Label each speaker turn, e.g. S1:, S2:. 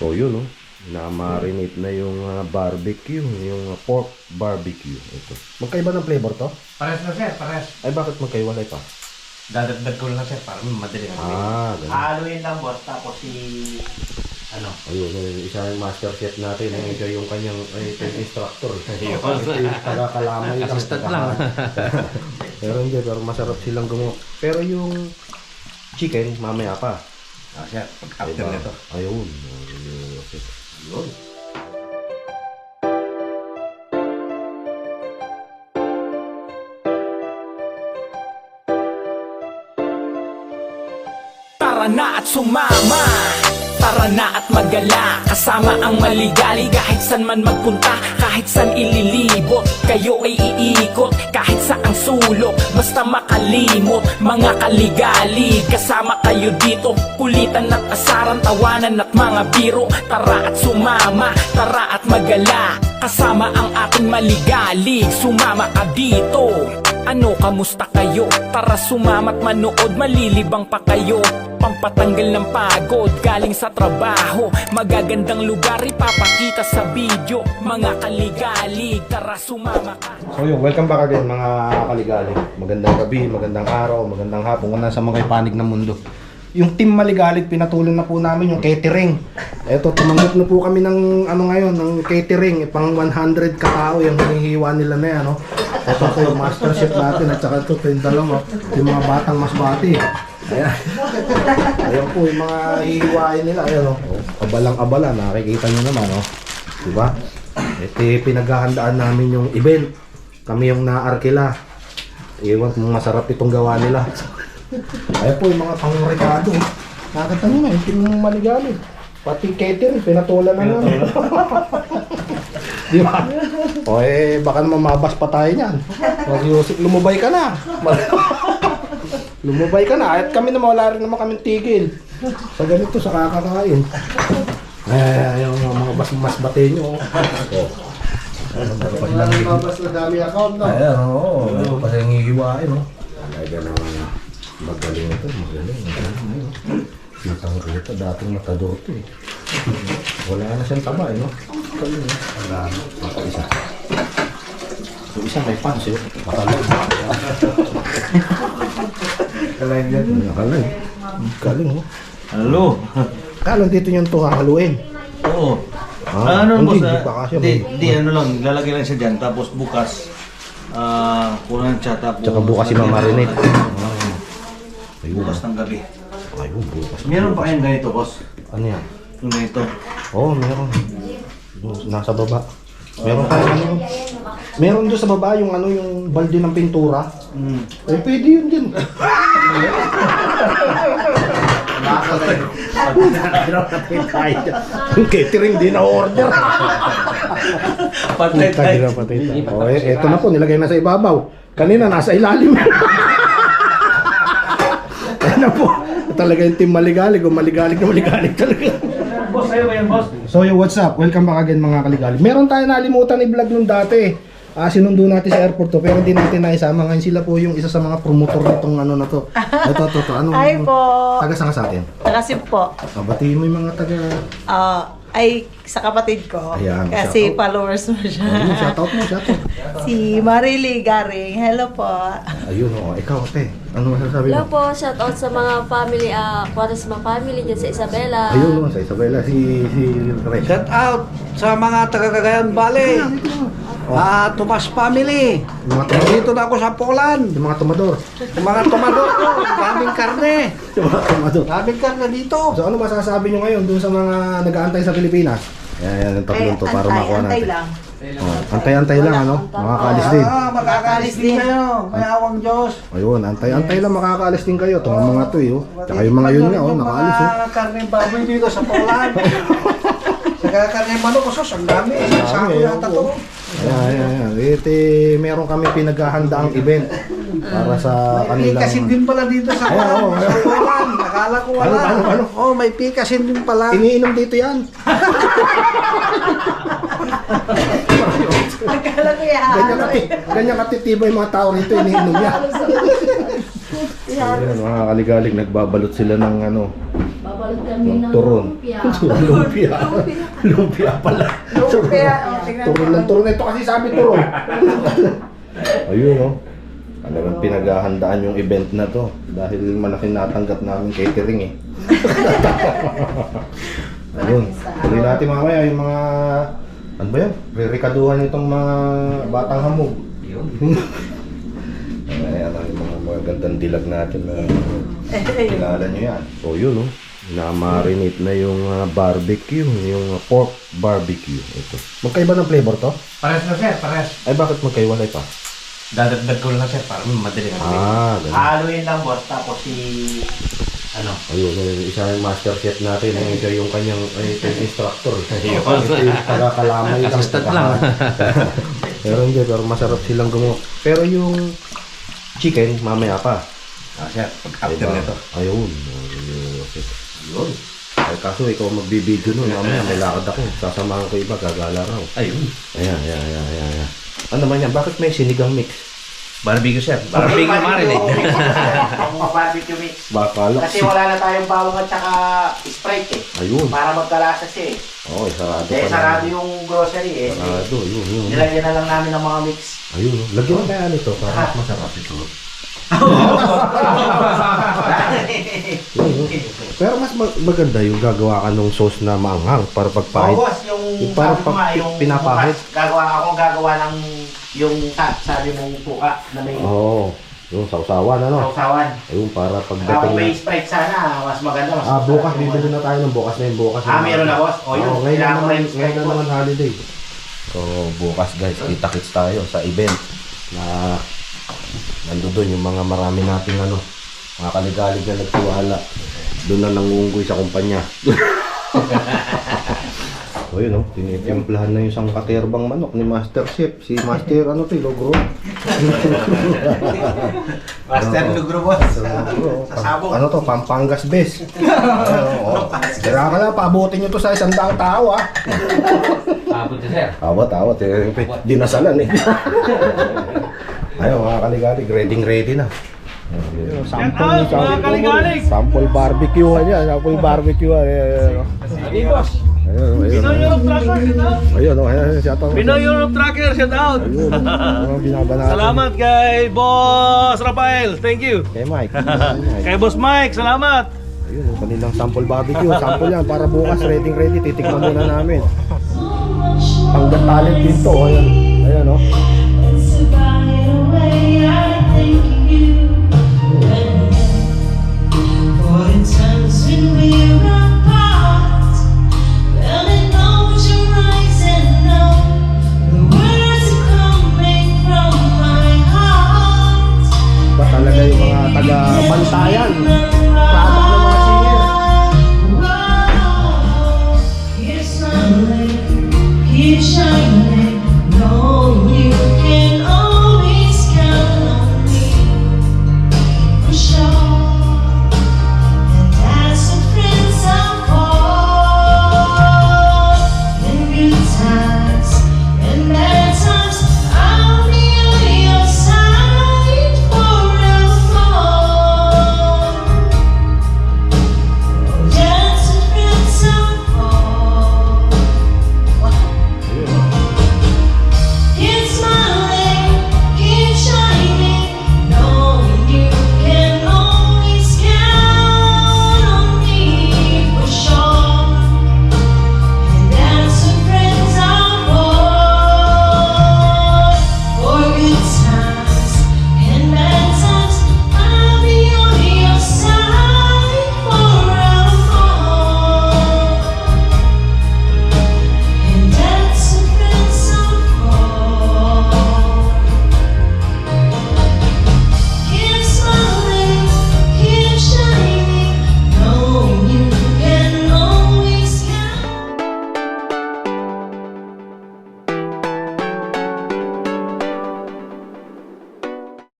S1: So yun, no? Na-marinate na yung ah, barbecue, yung ah, pork barbecue. Ito. Magkaiba ng flavor to?
S2: Pares na sir, pares.
S1: Ay, bakit magkaiwalay pa?
S2: Dadagdag ko lang sir para madali na.
S1: Ah, ganun.
S2: Haluin lang boss, tapos si... Ano?
S1: Ayun, yung isa yung master chef natin, eh, ito yung kanyang, ay, ito yung instructor.
S2: Ayun.
S1: Ito yung taga-kalamay lang.
S2: Assistant lang.
S1: pero hindi, pero masarap silang gumawa. Pero yung chicken, mamaya pa.
S2: Ah, sir, pag after
S1: Diba?
S2: nito.
S1: Ayun. Ayun. Yun.
S3: Tara na at sumama Tara na at magala. Kasama ang maligali Kahit san man magpunta Kahit san ililibot Kayo ay iikot Kahit saang sulok Basta makalimot Mga kaligali. Kasama kayo dito Kulitan at asaran Tawanan at mga biro. Tara at sumama Tara at magala. Kasama ang ating maligali Sumama ka dito. Ano kamusta kayo? Tara sumamat manood, malilibang pa kayo. Pampatanggal ng pagod, galing sa trabaho Magagandang lugar ipapakita sa video Mga kaligalig, tara sumama ka
S1: So yun, welcome back again mga kaligali. Magandang gabi, magandang araw, magandang hapon kung nasa mga panig ng mundo. Yung team Maligalig, pinatuloy na po namin yung catering. Eto, tumanggap na po kami ng ano ngayon, ng catering. Pang 100 katao yung hinihiwa nila na yan. No? Ito yung master chef natin at saka ito, yung dalawa. Yung mga batang masbati. Ayan. Ayan po yung mga hihiwain nila. Ayan, no? Abalang-abala, nakikita nyo naman. No? Diba? Ito yung pinaghahandaan namin yung event. Kami yung naarkila. Iwan kung masarap itong gawa nila. Ayan po yung mga pangrekado. Nakakita nyo na, yung team ng maligali. Pati catering, pinatulan na namin. Di ba? O eh, baka naman mabas pa tayo niyan. Mag lumubay ka na. Lumubay ka na. At kami naman, wala rin naman kami tigil. Sa ganito, sa kakakain. Ay, yung mga bas mas bate nyo. Oh. Ano ba pa lang
S4: Lumabas na dami account, no?
S1: Ayan, oo. Oh, Kasi ang hihiwain, no? Talaga naman magaling ito. Magaling. Magaling. Kitang rito, dating matador to eh. Wala na siyang taba, eh, no? Galing, eh. Wala na. Isa. Yung isa may pants, eh. Makalang.
S4: Kalain yan.
S1: Makalang. Galing, oh.
S2: Halo?
S1: Kala dito yung to hahaluin.
S2: Oo.
S1: Ah,
S2: ano
S1: hindi,
S2: boss?
S1: hindi
S2: ah,
S1: pa kasi.
S2: Hindi, ano lang, lalagay lang siya dyan. Tapos bukas, ah, kunan siya. Tapos,
S1: Tsaka bukas si mamarinate.
S2: Ah,
S1: Ayun.
S2: Bukas ng gabi.
S1: Ayun, bukas.
S2: Meron pa kayong ganito, boss?
S1: Ano yan?
S2: Yung ganito.
S1: Oo, oh, meron. Nasa baba. Meron tayo ano. Meron doon sa baba yung ano yung balde ng pintura.
S2: Mm.
S1: Eh pwede yun din. Yung catering din na order.
S2: Patay
S1: Patay na patay tayo. Oh, eh, eto na po, nilagay na sa ibabaw. Kanina nasa ilalim. Ayan na po. Talaga yung team maligalig o maligalig na maligalig talaga.
S2: Boss, sa'yo ba yan, boss?
S1: So yo, what's up? Welcome back again mga kaligali. Meron tayo nalimutan i-vlog nung dati. Ah, sinundo natin sa airport to, pero hindi natin naisama. Ngayon sila po yung isa sa mga promotor nitong ano na to. Ito, ito, ito. Anong,
S5: Hi po.
S1: Taga saan ka sa atin?
S5: Nakasip po.
S1: Ah, batiin mo yung mga taga...
S5: Ah, ay, sa kapatid ko.
S1: Ayan,
S5: Kasi
S1: shoutout.
S5: followers mo siya.
S1: Ayun, shoutout mo, shoutout.
S5: si Marily Garing. Hello po.
S1: Ayun, oh, ikaw, te. Ano masasabi
S6: Hello
S1: mo?
S6: po, shout out sa mga family, ah, Quaresma family dyan sa Isabela.
S1: Ayun, oh, sa Isabela, si, si Ray.
S4: Shout out sa mga taga Cagayan Valley. Ah, Tomas family.
S1: Yung mga tumador.
S4: Dito na ako sa Poland.
S1: Yung mga tumador.
S4: Yung mga tumador ko, daming karne.
S1: Yung mga tumador.
S4: Daming karne dito.
S1: So ano masasabi nyo ngayon dun sa mga nag-aantay sa Pilipinas? Yan, yan, yung tatlong to para makuha
S5: antay
S1: natin.
S5: lang.
S1: Oh, antay-antay lang, ano? Makakaalis din.
S4: Ah, makakaalis din kayo. May awang Diyos.
S1: Ayun, antay-antay lang makakaalis din kayo. Itong mga to, eh, oh. Tsaka yung mga yun nga, oh, nakaalis, oh.
S4: Mga karne baboy dito sa Poland. Saka karne manok, sos, ang dami. Isang
S1: Ang
S4: sako
S1: dami,
S4: yata to.
S1: Ayan, ayan, ayan. Ito, eh, meron kami pinaghahandaang event para sa
S4: May
S1: kanilang...
S4: pikasin din pala dito sa
S1: Ayan, oo.
S4: Sa. Nakala ko wala.
S1: Ano, ano, ano?
S4: Oh, may pikasin din pala.
S1: Iniinom dito yan.
S5: Akala ko yan.
S1: Ganyan kati, ganyan katitiba yung mga tao rito, iniinom yan. Ayan, mga kaligalig, nagbabalot sila ng ano,
S6: Magbabalot kami ng
S1: Turon.
S6: lumpia.
S1: Lumpia. Lumpia pala.
S5: Lumpia, oh, tingnan mo.
S1: Turon ng turon. Ito kasi sabi turon. Ayun oh. Talagang pinaghahandaan yung event na to dahil malaking natanggap namin catering eh. Ayun. Tuloy natin mamaya yung mga ano ba yun? Rerikaduhan itong mga batang hamog. Magandang dilag natin na kilala nyo yan. So yun, oh. Na-marinate na yung ah, barbecue, yung ah, pork barbecue. Ito. Magkaiba ng flavor to?
S2: Pares na sir, pares.
S1: Ay, bakit magkaiwalay pa?
S2: Dadagdag ko lang sir para madali.
S1: Ah, ganun.
S2: Haluin lang boss, tapos si... Ano?
S1: Ayun, yung isa yung master chef natin, yung siya yung kanyang ay, ito yung instructor. Ito yung taga-kalamay lang.
S2: Assistant lang.
S1: pero hindi, pero masarap silang gumawa. Pero yung chicken, mamaya pa.
S2: Ah, sir, pag after
S1: Diba?
S2: nito.
S1: Ayun. Okay. Yun. Ay, kaso ikaw magbibideo nun, mamaya may lakad ako. Sasamahan ko iba, gagala raw.
S2: Ayun.
S1: Ayan, ayan, ayan, ayan. ayan. Ano naman yan? Bakit may sinigang mix?
S2: Barbecue sir. Barbecue marinade.
S7: Ang barbecue mix.
S1: Bakala.
S7: Kasi wala na tayong bawang at saka Sprite eh.
S1: Ayun.
S7: Para magkalasa siya eh.
S1: Oo, oh, sarado
S7: Eh,
S1: pa
S7: sarado
S1: naman.
S7: yung grocery eh.
S1: Sarado, yun, yun.
S7: Nilagyan na lang namin ng mga mix.
S1: Ayun, oh. lagyan mo kaya nito para mas masarap ito. Pero mas mag- maganda yung gagawa ka ng sauce na maanghang para pagpahit.
S7: Oo, boss, yung
S1: Yung
S7: nga,
S1: pag-
S7: yung
S1: pinapahit.
S7: gagawa ako gagawa ng yung sa- sabi mong tuka na may
S1: Oo, yung sausawan ano.
S7: sausawan.
S1: Ayun, para
S7: Kung
S1: pagdating
S7: may
S1: na...
S7: Sprite sana, mas maganda. Mas
S1: Ah, bukas, bibili na tayo ng bukas na yung bukas.
S7: Ah, meron na, boss? O, yun.
S1: Oo, ngayon na
S7: Kailangan ko
S1: naman,
S7: na yung
S1: ngayon na naman holiday. So, bukas guys, kita-kits tayo sa event na nandoon yung mga marami nating ano, mga kaligalig na nagtiwala. Doon na nangunggoy sa kumpanya. o yun oh, tinitimplahan na yung isang katerbang manok ni Master Chef. Si Master ano to, Logro.
S7: Master
S1: Oo.
S7: Lugro, boss.
S1: Logro.
S7: Sa.
S1: Ano to, Pampangas best. Ano, oh. Kaya ka na, pabutin nyo to sa isang daang tao ah.
S2: Abot sir.
S1: Awat. Eh, dinasalan eh. Ayun, mga kaligalig, ready ready na. Sample, sample, kaligalig. sample barbecue yan, sample barbecue yan. Ayun, ayun. Ayun, ayun. Ayun, oh, ayun, shout out.
S2: Pinoy Europe Tracker, shout out!
S1: Ayun, mga binabanatan.
S2: Salamat kay Boss Rafael, thank you.
S1: Kay Mike.
S2: Kay Boss Mike, salamat.
S1: Ayun, yung kanilang sample barbecue. Sample yan para bukas ready ready. Titikman muna namin. Panggat talent din to. Ayan, ayan oh.